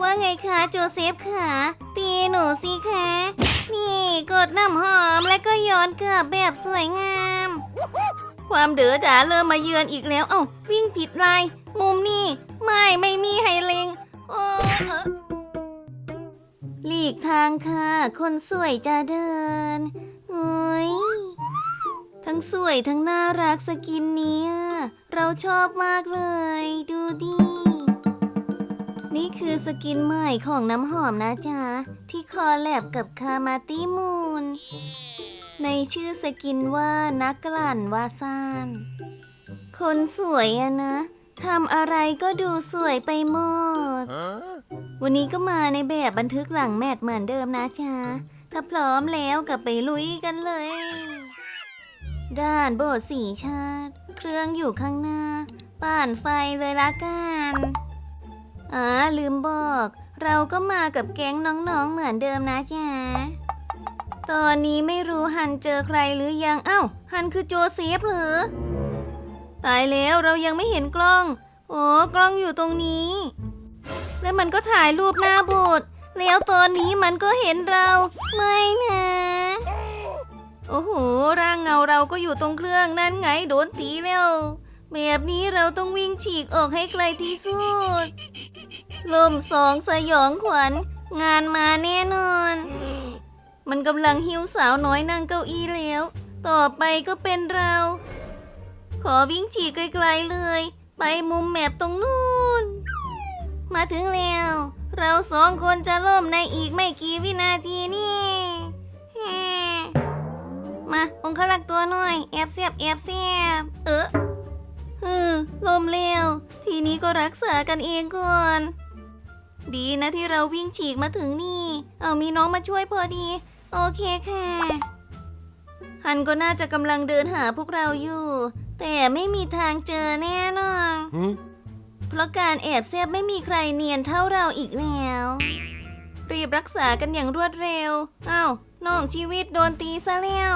ว่าไงคะโจเซฟคะตีหนูสิคะนี่กดน้ำหอมและก็ย้อนกลับแบบสวยงาม ความเดือดาเริ่มมาเยือนอีกแล้ว เอ้าวิ่งผิดลายมุมนี่ไม่ไม่มีไฮเลงโอ้หลีกทางค่ะ คนสวยจะเดินเอ้ยทั้งสวยทั้งน่ารักสกินเนี้ยเราชอบมากเลย ดูดิ นี่คือสกินใหม่ของน้ำหอมนะจ๊ะ ที่คอแลบกับคามาตี้มูน ในชื่อสกินว่านักกลั่นวาซานคนสวยอะนะทำอะไรก็ดูสวยไปหมด วันนี้ก็มาในแบบบันทึกหลังแมทเหมือนเดิมนะจ๊ะ ถ้าพร้อมแล้วกับไปลุยกันเลย ด้านโบสถ์สีชาติ เครื่องอยู่ข้างหน้า ป่านไฟเลยละกัน อ่าลืมบอก เราก็มากับแก๊งน้องๆเหมือนเดิมนะจ๊ะตอนนี้ไม่รู้ฮันเจอใครหรือยังเอ้าฮันคือโจเซฟเหรอตายแล้วเรายังไม่เห็นกล้อง โอ้กล้องอยู่ตรงนี้ แล้วมันก็ถ่ายรูปหน้าโบสถ์แล้วตอนนี้มันก็เห็นเรา ไม่นะโอ้โหร่างเงาเราก็อยู่ตรงเครื่องนั่นไงโดนตีแล้ว แบบนี้เราต้องวิ่งฉีกออกให้ไกลที่สุด ลมสองสยองขวัญ งานมาแน่นอน มันกำลังหิวสาวน้อยนั่งเก้าอี้แล้ว ต่อไปก็เป็นเรา ขอวิ่งฉีกไกลๆเลย ไปมุมแมปตรงนู้น มาถึงแล้ว เราสองคนจะล่มในอีกไม่กี่วินาทีนี่มาองคลักตัวหน่อย แอบเสียบแอบเสียบ เออ ฮือลมเร็วทีนี้ก็รักษากันเองก่อน ดีนะที่เราวิ่งฉีกมาถึงนี่ เอามีน้องมาช่วยพอดี โอเคค่ะ ฮันก็น่าจะกำลังเดินหาพวกเราอยู่ แต่ไม่มีทางเจอแน่นอนเพราะการแอบแซบไม่มีใครเนียนเท่าเราอีกแล้ว รีบรักษากันอย่างรวดเร็วอ้าวน้องชีวิตโดนตีซะแล้ว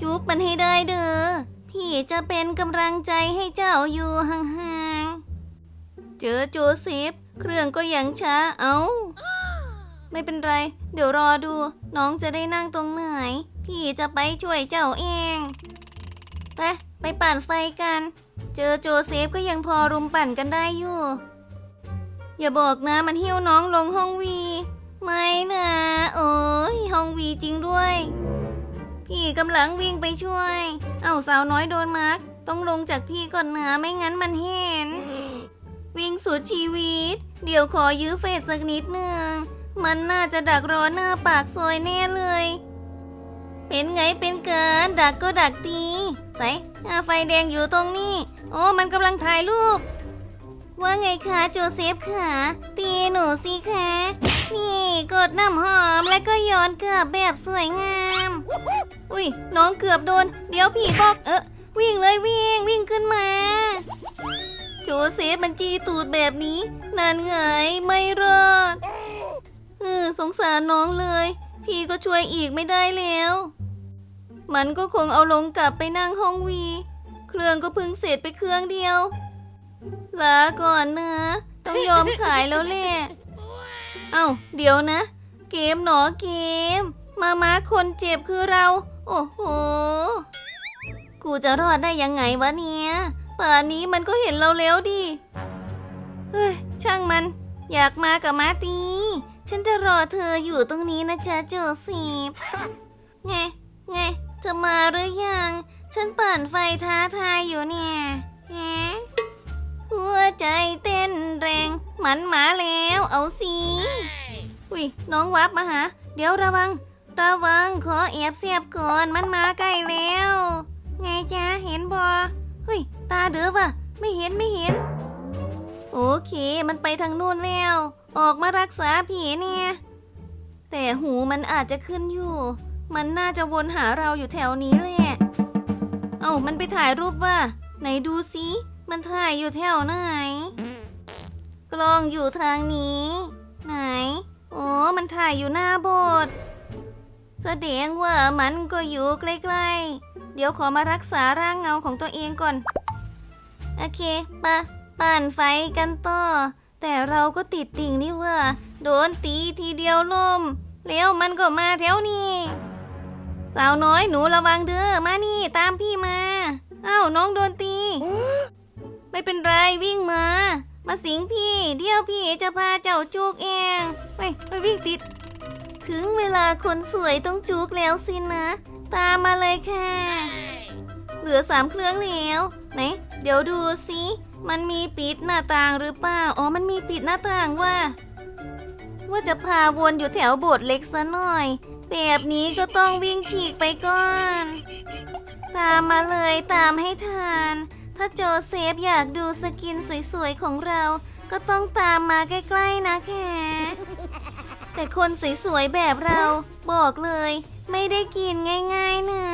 จุกมันให้ได้เด้อ พี่จะเป็นกำลังใจให้เจ้าอยู่ห่างๆ เจอโจเซฟ เครื่องก็ยังช้าเอา้า ไม่เป็นไร เดี๋ยวรอดู น้องจะได้นั่งตรงไหน พี่จะไปช่วยเจ้าเอง ไปไปปั่นไฟกัน เจอโจเซฟก็ยังพอรุมปั่นกันได้อยู่ อย่าบอกนะมันหิ้วน้องลงห้องวี ไม่นะ โอ้ยห้องวีจริงด้วย พี่กำลังวิ่งไปช่วย เอ้าสาวน้อยโดนมาร์กต้องลงจากพี่ก่อนเนะไม่งั้นมันเห็น วิ่งสุดชีวิต เดี๋ยวขอยื้อเฟสสักนิดหนึ่ง มันน่าจะดักรอหน้าปากซอยแน่เลย เป็นไงเป็นเกินดักก็ดักตีใส่ไฟแดงอยู่ตรงนี้ โอ้มันกำลังถ่ายรูป ว่าไงคะโจเซฟคะตีหนูสิคะนี่กดน้ำหอมและก็ย้อนกลับแบบสวยงาม อุ้ยน้องเกือบโดน เดี๋ยวผีบอกเออวิ่งเลยวิ่งวิ่งขึ้นมา โจเซฟมันจีตูดแบบนี้นั่นไงไม่รอดเออสงสารน้องเลย พี่ก็ช่วยอีกไม่ได้แล้ว มันก็คงเอาลงกลับไปนั่งห้องวี เครื่องก็เพิ่งเสร็จไปเครื่องเดียวลาก่อนนะ ต้องยอมขายแล้วแหละเอ้าเดี๋ยวนะ เกมหนอเกม มามาคนเจ็บคือเรา โอ้โห กูจะรอดได้ยังไงวะเนี่ยป่านนี้มันก็เห็นเราแล้วดิ เฮ้ย ช่างมัน อยากมากับมาตี ฉันจะรอเธออยู่ตรงนี้นะจ๊ะโจซีฟไง ไง จะมาหรือยัง ฉันเปั่นไฟท้าทายอยู่เนี่ยแฮหัวใจเต้นแรง มันมาแล้ว เอาสิอุ้ยน้องวับมาหา เดี๋ยวระวัง ระวังขอแอบเสียบก่อนมันมาใกล้แล้ว ไงจ๊ะเห็นบอเฮ้ย ตาเด้อวะไม่เห็นไม่เห็น โอเค มันไปทางนู่นแล้ว ออกมารักษาผีเนี่ย แต่หูมันอาจจะขึ้นอยู่ มันน่าจะวนหาเราอยู่แถวนี้แหละ เอ้ามันไปถ่ายรูปว่า ไหนดูสิมันถ่ายอยู่แถวไหน กล้องอยู่ทางนี้ ไหน โอ้มันถ่ายอยู่หน้าโบสถ์ แสดงว่ามันก็อยู่ใกล้ๆ เดี๋ยวขอมารักษาร่างเงาของตัวเองก่อน โอเคปะปั่นไฟกันต่อ แต่เราก็ติดติ่งนี่ว่า โดนตีทีเดียวล่ม แล้วมันก็มาแถวนี้ สาวน้อยหนูระวังเด้อมานี่ตามพี่มา อ้าวน้องโดนตี ไม่เป็นไรวิ่งมา มาสิงพี่ เดี๋ยวพี่จะพาเจ้าจุกเองไปไปวิ่งติด ถึงเวลาคนสวยต้องจุกแล้วสินะ ตามมาเลยค่ะ เหลือสามเครื่องแล้วไหนเดี๋ยวดูสิมันมีปิดหน้าต่างหรือเปล่า อ๋อ มันมีปิดหน้าต่างว่า ว่าจะพาวนอยู่แถวโบสถ์เล็กซะหน่อย แบบนี้ก็ต้องวิ่งฉีกไปก่อน ตามมาเลยตามให้ทันถ้าโจเซฟอยากดูสกินสวยๆของเรา ก็ต้องตามมาใกล้ๆนะแค่ แต่คนสวยๆแบบเราบอกเลย ไม่ได้กินง่ายๆนะ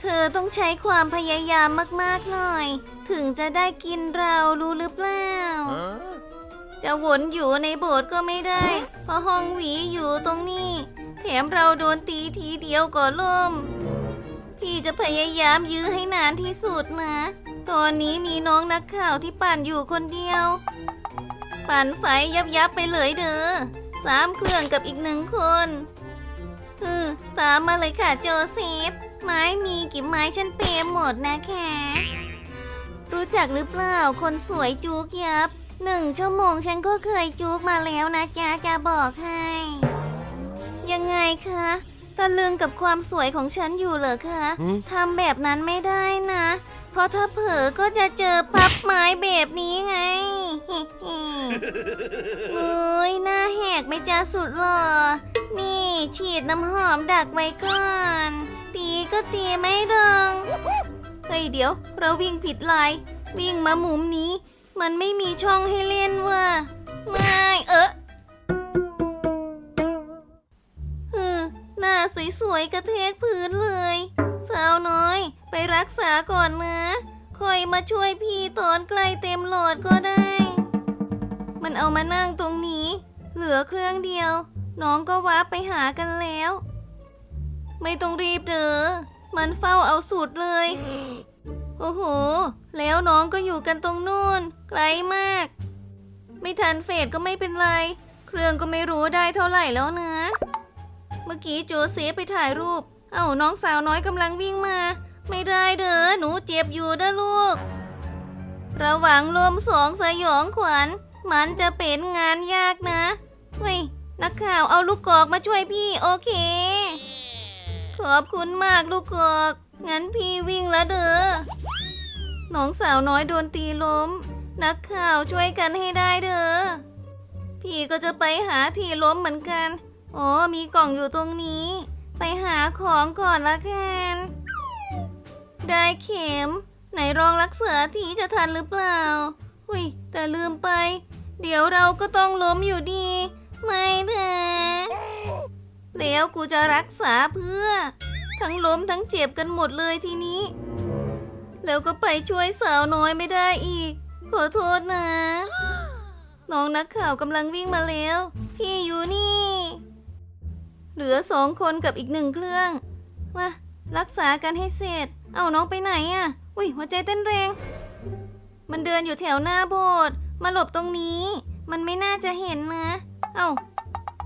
เธอต้องใช้ความพยายามมากๆหน่อย ถึงจะได้กินเรารู้หรือเปล่า จะวนอยู่ในโบสถ์ก็ไม่ได้ เพราะห้องหวีอยู่ตรงนี้ แถมเราโดนตีทีเดียวก็ล่ม พี่จะพยายามยื้อให้นานที่สุดนะ ตอนนี้มีน้องนักข่าวที่ปั่นอยู่คนเดียว ปั่นไฟยับยับไปเลยเด้อ สามเครื่องกับอีกหนึ่งคนอือตามมาเลยค่ะโจเซฟ ไม้มีกี่ไม้ฉันเปย์หมดนะแค่รู้จักหรือเปล่าคนสวยจูกยับ หนึ่งชั่วโมงฉันก็เคยจูกมาแล้วนะจ๊ะจะบอกให้ ยังไงคะตะลึงกับความสวยของฉันอยู่เหรอคะหืมทำแบบนั้นไม่ได้นะ เพราะถ้าเผลอก็จะเจอพับไม้แบบนี้ไง จ้าสุดหล่อ นี่ฉีดน้ำหอมดักไว้ก่อน ตีก็ตีไม่ดงเฮ้ยเดี๋ยว เราวิ่งผิดลาย วิ่งมามุมนี้ มันไม่มีช่องให้เล่นว่ะ ไม่เออเออหน้าสวยๆกระเทกพื้นเลย สาวน้อยไปรักษาก่อนนะคอยมาช่วยพี่ตอนใกล้เต็มหลอดก็ได้ มันเอามานั่งตรงนี้ เหลือเครื่องเดียว น้องก็วาร์ปไปหากันแล้ว ไม่ต้องรีบเด้อมันเฝ้าเอาสุดเลย โอ้โห แล้วน้องก็อยู่กันตรงนู่นไกลมาก ไม่ทันเฟดก็ไม่เป็นไร เครื่องก็ไม่รู้ได้เท่าไหร่แล้วนะ เมื่อกี้โจเซฟไปถ่ายรูป เอ้าน้องสาวน้อยกำลังวิ่งมา ไม่ได้เด้อหนูเจ็บอยู่เด้อลูก ระหว่างลมสองสยองขวัญ มันจะเป็นงานยากนะ เฮ้ย นักข่าวเอาลูกกอกมาช่วยพี่โอเค ขอบคุณมากลูกกอก งั้นพี่วิ่งแล้วเด้อ น้องสาวน้อยโดนตีล้ม นักข่าวช่วยกันให้ได้เด้อ พี่ก็จะไปหาที่ล้มเหมือนกัน อ๋อ มีกล่องอยู่ตรงนี้ ไปหาของก่อนละกันได้เข็ม ไหนลองรักษาทีจะทันหรือเปล่าหุยแต่ลืมไป เดี๋ยวเราก็ต้องล้มอยู่ดี ไม่นะแล้วกูจะรักษาเพื่อ ทั้งล้มทั้งเจ็บกันหมดเลยทีนี้ แล้วก็ไปช่วยสาวน้อยไม่ได้อีก ขอโทษนะ น้องนักข่าวกำลังวิ่งมาแล้ว พี่อยู่นี่ เหลือสองคนกับอีกหนึ่งเครื่องมารักษากันให้เสร็จ เอาน้องไปไหนอะ่ะ อุ้ยหัวใจเต้นแรง มันเดินอยู่แถวหน้าโบสถ์ มาหลบตรงนี้ มันไม่น่าจะเห็นนะ เอ้า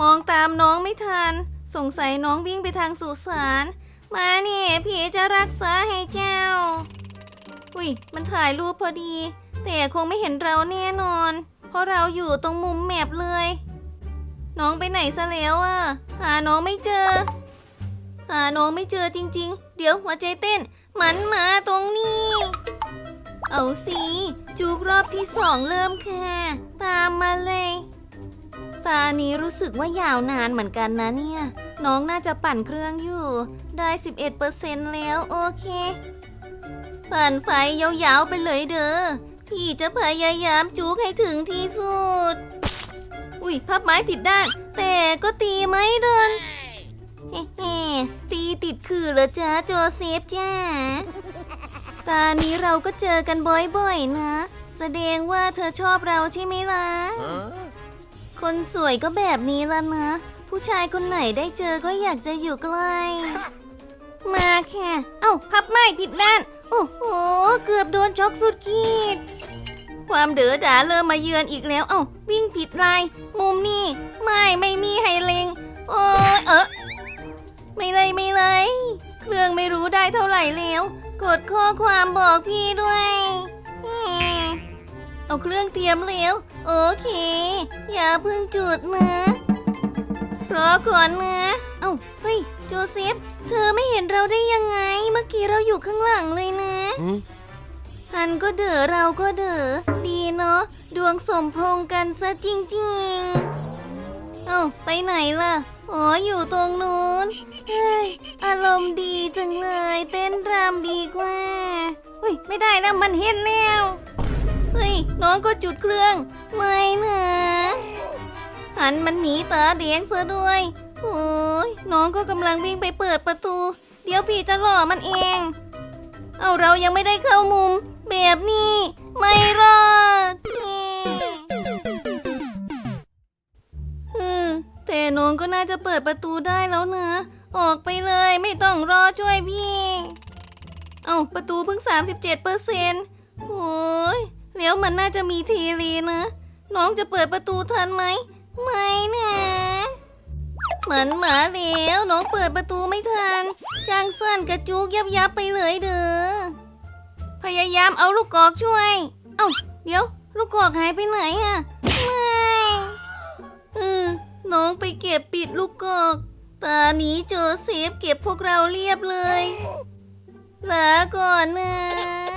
มองตามน้องไม่ทัน สงสัยน้องวิ่งไปทางสุสาน มาเนี่ยพี่จะรักษาให้เจ้า อุ้ย มันถ่ายรูปพอดี แต่คงไม่เห็นเราแน่นอน เพราะเราอยู่ตรงมุมแมปเลย น้องไปไหนซะแล้วอะหาน้องไม่เจอ หาน้องไม่เจอจริง ๆ เดี๋ยวหัวใจเต้น มันมาตรงนี้ เอาสิจูกรอบที่สองเริ่มค่ะ ตามมาเลย ตานี้รู้สึกว่ายาวนานเหมือนกันนะเนี่ย น้องน่าจะปั่นเครื่องอยู่ ได้ 11%แล้วโอเค ปั่นไฟยาวๆไปเลยเด้อ พี่จะพยายามจูกให้ถึงที่สุด อุ้ยพับไม้ผิดด้าน แต่ก็ตีไม่โดนเฮ้ตีติดคือเหรอจ้าโจเซฟจ้า ตานี้เราก็เจอกันบ่อยๆนะ แสดงว่าเธอชอบเราใช่ไหมล่ะ คนสวยก็แบบนี้ละนะ ผู้ชายคนไหนได้เจอก็อยากจะอยู่ใกล้ มาแค่เอ้า พับไม้ผิดด้าน โอ้โห เกือบโดนช็อกสุดขีด ความเด๋อด่าเริ่มมาเยือนอีกแล้ว เอ้า วิ่งผิดลาย มุมนี่ ไม่ไม่มีไฮเลง โอ้ยเออไม่เลยไม่เลย เครื่องไม่รู้ได้เท่าไหร่แล้ว กดข้อความบอกพี่ด้วยแหมเอาเครื่องเตรียมแล้ว โอเค อย่าเพิ่งจุดนะรอก่อนนะเอ้าเฮ้ย โจเซฟ เธอไม่เห็นเราได้ยังไง เมื่อกี้เราอยู่ข้างหลังเลยนะ พันก็เด๋อเราก็เด๋อดีเนาะดวงสมพงษ์กันซะจริง ๆ เอ้าไปไหนล่ะ อ๋ออยู่ตรงนู้นเฮ้ยอารมณ์ดีจังเลย เต้นรำดีกว่าเฮ้ยไม่ได้แล้วมันเห็นแล้วเฮ้ยน้องก็จุดเครื่อง ไม่นะหันมันหนีตาแดงซะด้วยโอ้ยน้องก็กำลังวิ่งไปเปิดประตู เดี๋ยวพี่จะหล่อมันเอง เอาเรายังไม่ได้เข้ามุม แบบนี้ ไม่รอด น้องก็น่าจะเปิดประตูได้แล้วนะ ออกไปเลยไม่ต้องรอช่วยพี่ เอาประตูเพิ่ง 37เปอร์เซ็นต์โอ้ยแล้วมันน่าจะมีทีรีนะ น้องจะเปิดประตูทันไหม ไม่นะมันมาแล้วน้องเปิดประตูไม่ทันจางสั้นกระจุกยับยับไปเลยเด้อ พยายามเอาลูกกอกช่วย เอ้าเดี๋ยว ลูกกอกหายไปไหนอะ น้องไปเก็บปิดลูกกอกตานี้โจเซฟเก็บพวกเราเรียบเลยลาก่อนนะ